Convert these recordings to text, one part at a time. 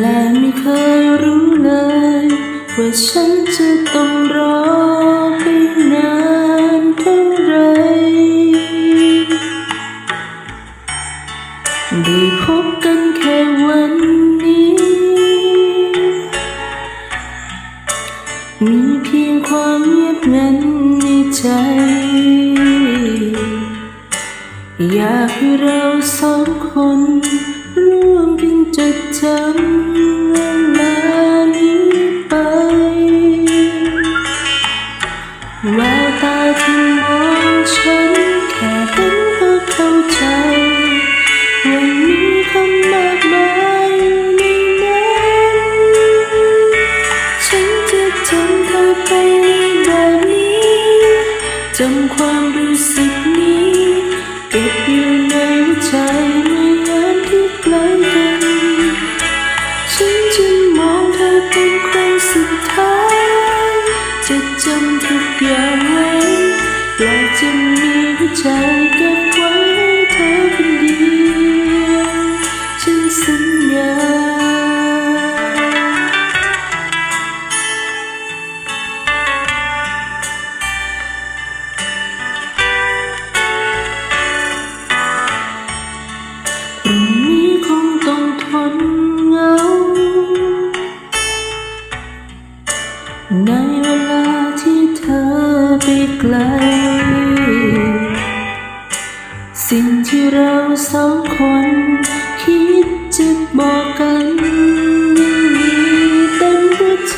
และไม่เคยรู้เลย ว่าฉันจะต้องรอไปนานเท่าไรได้พบกันแค่วันนี้ มีเพียงความเงียบงันในใจ อยากให้เราสองคน ร่วมกันจดจำเวลานี้ไปแววตาที่มองฉันแค่เห็นก็เข้าใจว่ามีคำมากมายอยู่ในนั้นฉันจะจำเธอไปแบบนี้จำความ มีหัวใจเก็บไว้ให้เธอคนเดียวฉันสัญญาพรุ่งนี้คงต้องทนเหงา ในเวลาที่เธอไปไกล สิ่งที่เราสองคน คิดจะบอกกันยังมีเต็มหัวใจ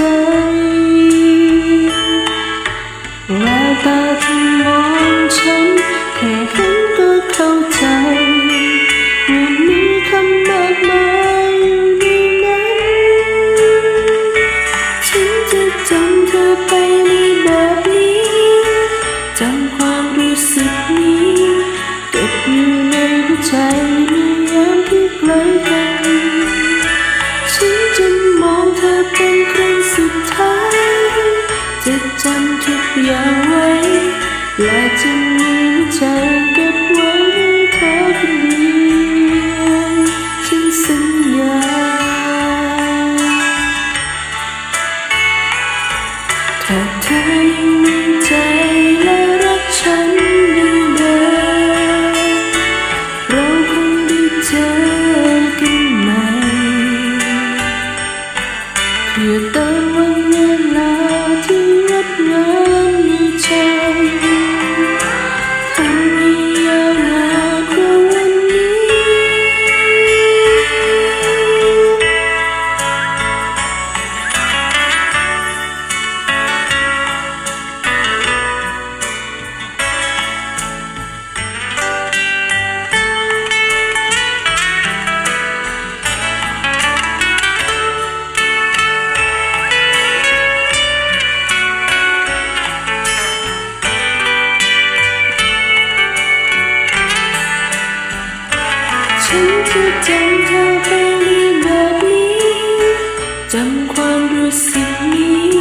แววตาที่มองฉันแค่เห็นก็เข้าใจว่ามีคำมากมายอยู่ในนั้นฉันจะจำเธอไปในแบบนี้จำความรู้สึก ใเพื่อ ฉันจำเธอไปในแบบนี้จำความรู้สึกนี้